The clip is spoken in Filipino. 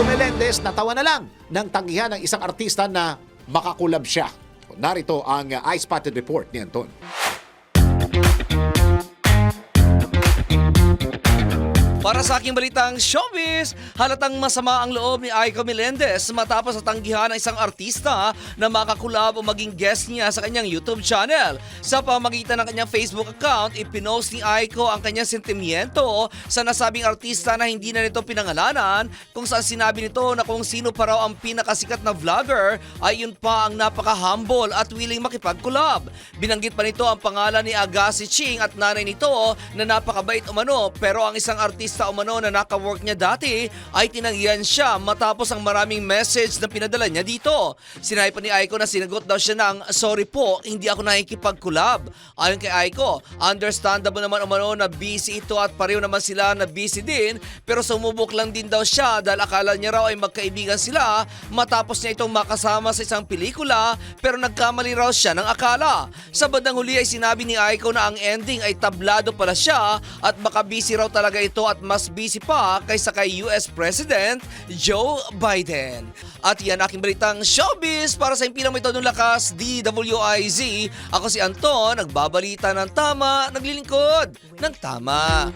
Aiko Melendez natawa na lang ng tanggihan ng isang artista na makakulab siya. Narito ang uh, eye-spotted report ni Anton. Para sa aking balitang showbiz, halatang masama ang loob ni Aiko Melendez matapos natanggihan ng isang artista na makakulab o maging guest niya sa kanyang YouTube channel. Sa pamagitan ng kanyang Facebook account, ipinost ni Aiko ang kanyang sentimiento sa nasabing artista na hindi na nito pinangalanan kung saan sinabi nito na kung sino pa raw ang pinakasikat na vlogger ay yun pa ang napaka-humble at willing makipag-collab. Binanggit pa nito ang pangalan ni Agassi Ching at nanay nito na napakabait umano pero ang isang artista umano na naka-work niya dati ay tinanggihan siya matapos ang maraming message na pinadala niya dito. Sinabi pa ni Aiko na sinagot daw siya ng sorry po, hindi ako nakikipag-collab. Ayon kay Aiko, understandable naman umano na busy ito at pareho naman sila na busy din pero sumubok lang din daw siya dahil akala niya raw ay magkaibigan sila matapos niya itong makasama sa isang pelikula pero nagkamali raw siya ng akala. Sa bandang huli ay sinabi ni Aiko na ang ending ay tablado pala siya at baka busy raw talaga ito at mas busy pa kaysa kay US President Joe Biden. At yan aking balitang showbiz para sa impilang may tonong lakas DWIZ. Ako si Anton, nagbabalita ng tama, naglilingkod ng tama.